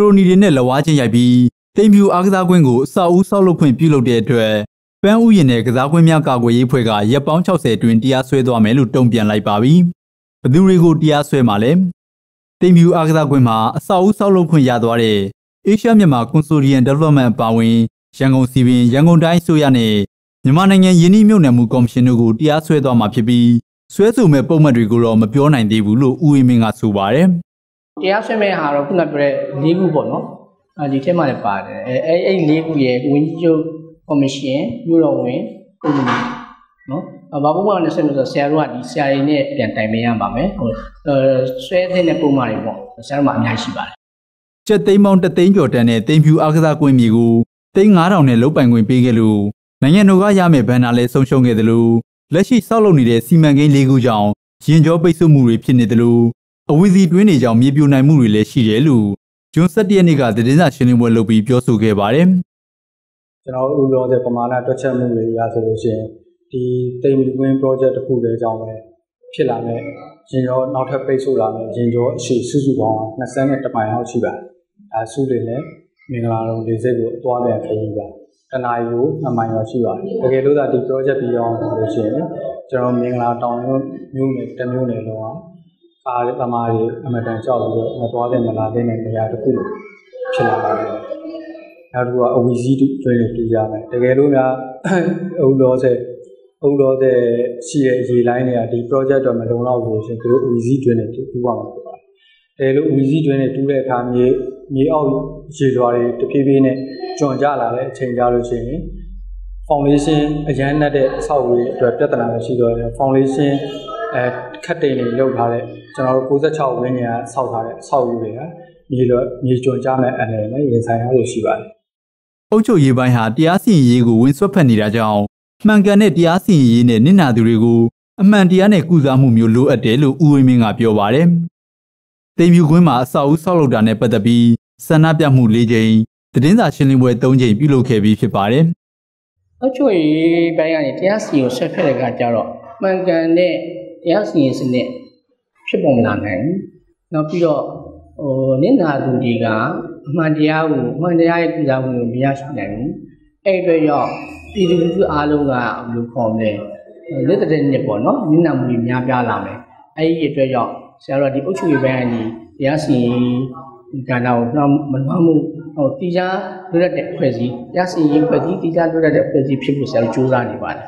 ရိုနီတွေနဲ့လက်ဝါးချင်းရိုက်ပြီးတိမ်ဖြူအားကစားကွင်းကိုအဆောက်အဦဆောက်လုပ်ခွင့်ပြုလုပ်တဲ့အတွက်ပန်းဥယျာဉ်နဲ့ကစားကွင်းများကာကွယ်ရေးဖွဲ့ကရပ်ပေါင်း60တွင်တရားစွဲသွားမယ်လို့တုံ့ပြန်လိုက်ပါပြီ။ဘသူတွေကိုတရားစွဲမှာလဲ။တိမ်ဖြူအားကစားကွင်းမှာအဆောက်အဦဆောက်လုပ်ခွင့်ရသွားတဲ့ Asia မြန်မာ Consortium Development ပါဝင်ရန်ကုန်စီပင်ရန်ကုန်တိုင်းဆိုရနဲ့မြန်မာနိုင်ငံယင်းနှိမ့်မြုပ်နှံမှုကော်မရှင်တို့ကိုတရားစွဲသွားမှာဖြစ်ပြီးဆွဲဆိုမဲ့ပုံမှန်တွေကိုတော့မပြောနိုင်သေးဘူးလို့ဦးဝင်းမင်းကဆိုပါတယ်။ တရားစွဲမဲ့ဟာတော့ခုနပြောတဲ့၄ခုပေါ့နော်။အဲဒီထဲမှာလည်းပါတယ်။အဲအဲအဲ့၄ခုရဲ့ဝင်းကြီးချုပ်ကော်မရှင်မြို့တော်ဝင်ပုံမှန်နော်။ဘာပုံမှန်လဲဆိုတော့ဆရာတို့ကဒီဆရာတွေနဲ့ပြန်တိုင်ပင်ရပါမယ်။ဟိုဆွဲတဲ့ပုံမှန်တွေပေါ့။ဆရာတို့မှအများကြီးရှိပါတယ်။ကျက်သိန်းပေါင်းတသိန်းကျော်တန်တဲ့တိမ်ဖြူအားကစားကွင်းမြေကိုသိန်း9000နဲ့လုတ်ပိုင်ခွင့်ပေးခဲ့လို့နိုင်ငံတော်ကရမယ့်ဘဏ္ဍာလဲဆုံးရှုံးခဲ့တယ်လို့လက်ရှိဆောက်လုပ်နေတဲ့စီမံကိန်းလေးခုကြောင့်ရင်ကျော်ပိတ်ဆို့မှုတွေဖြစ်နေတယ်လို့ အဝီစီတွင်းတွေကြောင့်မြေပြိုနိုင်မှုတွေလည်းရှိတယ်လို့ဂျွန်17ရက်နေ့ကသတင်းစာရှင်းလင်းပွဲလုပ်ပြီးပြောဆိုခဲ့ပါတယ်။ကျွန်တော်တို့ပြောတဲ့ပမာဏတွက်ချက်မှုတွေရဆိုလို့ရှိရင်ဒီတိမ်မီကွင်း project တစ်ခုလေးကြောင့်ပဲဖြစ်လာတဲ့ရင်ကျော်နောက်ထပ်ပိတ်ဆို့လာတဲ့ရင်ကျော်အရှိစုစုပေါင်း20မိုင်လောက်ရှိပါတယ်။အဲစုတွေလည်းမင်္ဂလာတော်လေးစိတ်ကိုအသွားပြန်ခရီးပါတနာရီကို2မိုင်လောက်ရှိပါတယ်တကယ်လို့သာဒီ project ပြီးအောင်ဆိုလို့ရှိရင်ကျွန်တော်မင်္ဂလာတောင်မျိုးနဲ့တမျိုးနဲ့လုံးအောင် အားသမားတွေအမတန်ကြောက်ပြီးတော့မသွားတဲ့မလာတဲ့နေရာတစ်ခုလိုဖြစ်လာပါတယ်နောက်တစ်ခုကအဝီစီးကျွေးနေပြရမယ်တကယ်လို့များအုံတော်တဲ့အုံတော်တဲ့ရှိတဲ့ရေလိုင်းတွေကဒီ project တော့မလုံလောက်ဘူးရှင်သူတို့အဝီစီးကျွေးနေတူပါမှာဖြစ်ပါတယ်အဲလိုအဝီစီးကျွေးနေတူးတဲ့အခါမြေမြေအောက်ရေလွှာတွေတဖြည်းဖြည်းနဲ့ကျွံကြလာတဲ့အချိန်ကြလို့ရှိရင် foundation အရန်နဲ့တဲ့အဆောက်အဦအတွက်ပြဿနာမရှိတော့တယ် foundation အဲခက်တိန်တွေလုပ်ထားတဲ့ကျွန်တော်တို့96ဝင်းကျင်ကဆောက်ထားတဲ့အဆောက်အဦတွေကမြေလွမြေကျွံကြမဲ့အနေနဲ့ရင်ဆိုင်ရလို့ရှိပါတယ်အုပ်ချုပ်ရေးပိုင်းဟာတရားစီရင်ရေးကိုဝင်ဆွတ်ဖက်နေတာကြောင့်မှန်ကန်တဲ့တရားစီရင်ရေးနဲ့နစ်နာသူတွေကိုအမှန်တရားနဲ့ကုစားမှုမျိုးလိုအပ်တယ်လို့ဦးဝင်းမင်းကပြောပါတယ်။တိမ်မြူကွင်းမှာအဆောက်အဦဆောက်လုပ်တာနဲ့ပတ်သက်ပြီးဆန္ဒပြမှု၄ချိန်သတင်းစာရှင်းလင်းပွဲ၃ချိန်ပြုလုပ်ခဲ့ပြီးဖြစ်ပါတယ်။အချို့ရေးပိုင်းကနေတရားစီရင်ဆက်ဖက်တဲ့ကကြတော့မှန်ကန်တဲ့ တရားစီရင်စနစ်ဖြစ်ပေါ်မလာနိုင်ဘူး။နောက်ပြီးတော့ဟိုနင့်နာသူတွေကအမှန်တရားကိုအမှန်တရားရဲ့ပြည်သားမှုကိုမရရှိနိုင်ဘူး။အဲ့အတွက်ရောက်ပြည်သူလူထုအားလုံးကဘယ်လိုခေါ်မလဲ။လက်တဲ့နှစ်ပေါ့နော်နင့်နာမှုတွေများပြားလာမယ်။အဲ့ဒီအတွက်ရောက်ဆရာတော်ဒီအုပ်ချုပ်ရေးပိုင်းကနေတရားစီရင်ဒီကဏ္ဍကိုတော့မနှောမှုဟိုတီးခြားလွတ်တဲ့ဖွဲ့စည်းရစီရင်ဖွဲ့စည်းတီးခြားလွတ်တဲ့ဖွဲ့စည်းဖြစ်ဖို့ဆရာတို့စူးစမ်းနေပါတယ်